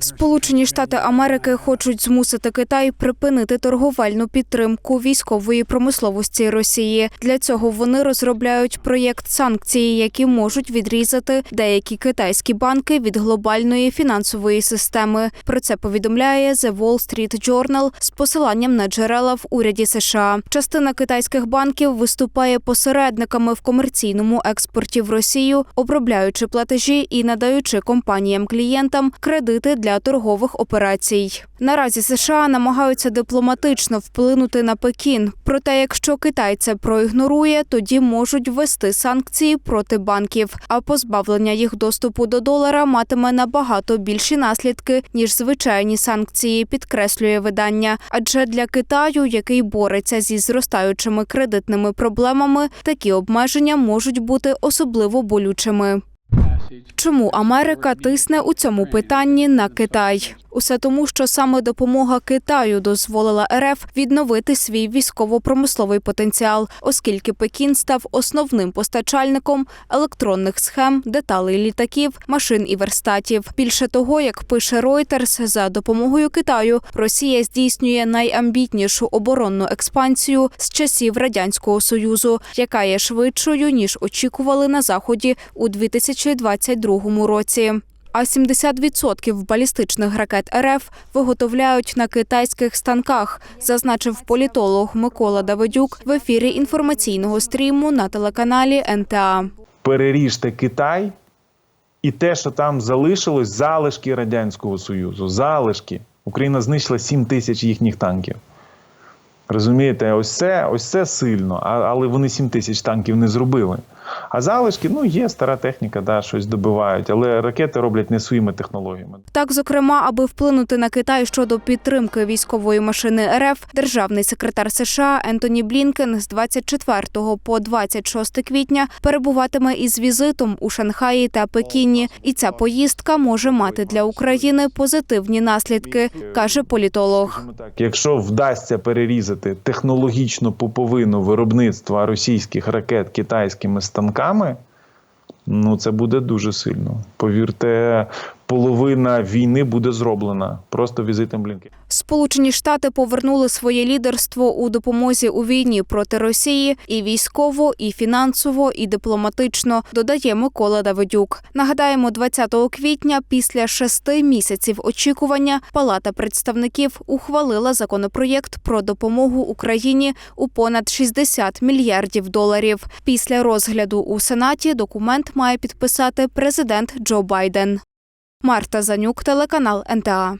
Сполучені Штати Америки хочуть змусити Китай припинити торговельну підтримку військової промисловості Росії. Для цього вони розробляють проєкт санкцій, які можуть відрізати деякі китайські банки від глобальної фінансової системи. Про це повідомляє The Wall Street Journal з посиланням на джерела в уряді США. Частина китайських банків виступає посередниками в комерційному експорті в Росію, обробляючи платежі і надаючи компаніям-клієнтам кредити для торгових операцій. Наразі США намагаються дипломатично вплинути на Пекін. Проте, якщо Китай це проігнорує, тоді можуть ввести санкції проти банків. А позбавлення їх доступу до долара матиме набагато більші наслідки ніж звичайні санкції, підкреслює видання. Адже для Китаю, який бореться зі зростаючими кредитними проблемами, такі обмеження можуть бути особливо болючими. Чому Америка тисне у цьому питанні на Китай? Усе тому, що саме допомога Китаю дозволила РФ відновити свій військово-промисловий потенціал, оскільки Пекін став основним постачальником електронних схем, деталей літаків, машин і верстатів. Більше того, як пише Reuters, за допомогою Китаю Росія здійснює найамбітнішу оборонну експансію з часів радянського союзу, яка є швидшою ніж очікували на заході у 2022 році. А 70% балістичних ракет РФ виготовляють на китайських станках, зазначив політолог Микола Давидюк в ефірі інформаційного стріму на телеканалі НТА. переріжте Китай і те, що там залишилось, залишки Радянського Союзу. Залишки. Україна знищила 7 тисяч їхніх танків. Розумієте, ось це, ось це сильно, але вони 7 тисяч танків не зробили. А залишки, ну, є стара техніка, да, щось добивають, але ракети роблять не своїми технологіями. Так, зокрема, аби вплинути на Китай щодо підтримки військової машини РФ, державний секретар США Ентоні Блінкен з 24 по 26 квітня перебуватиме із візитом у Шанхаї та Пекіні, і ця поїздка може мати для України позитивні наслідки, каже політолог. Так, якщо вдасться перерізати технологічну пуповину виробництва російських ракет китайськими станками, ну це буде дуже сильно. Повірте, половина війни буде зроблена просто візитом Блінкен. Сполучені Штати повернули своє лідерство у допомозі у війні проти Росії і військово, і фінансово, і дипломатично. Додає Микола Давидюк. Нагадаємо, 20 квітня, після шести місяців очікування, Палата представників ухвалила законопроєкт про допомогу Україні у понад 60 мільярдів доларів. Після розгляду у Сенаті документ має підписати президент Джо Байден. Марта Занюк, телеканал НТА.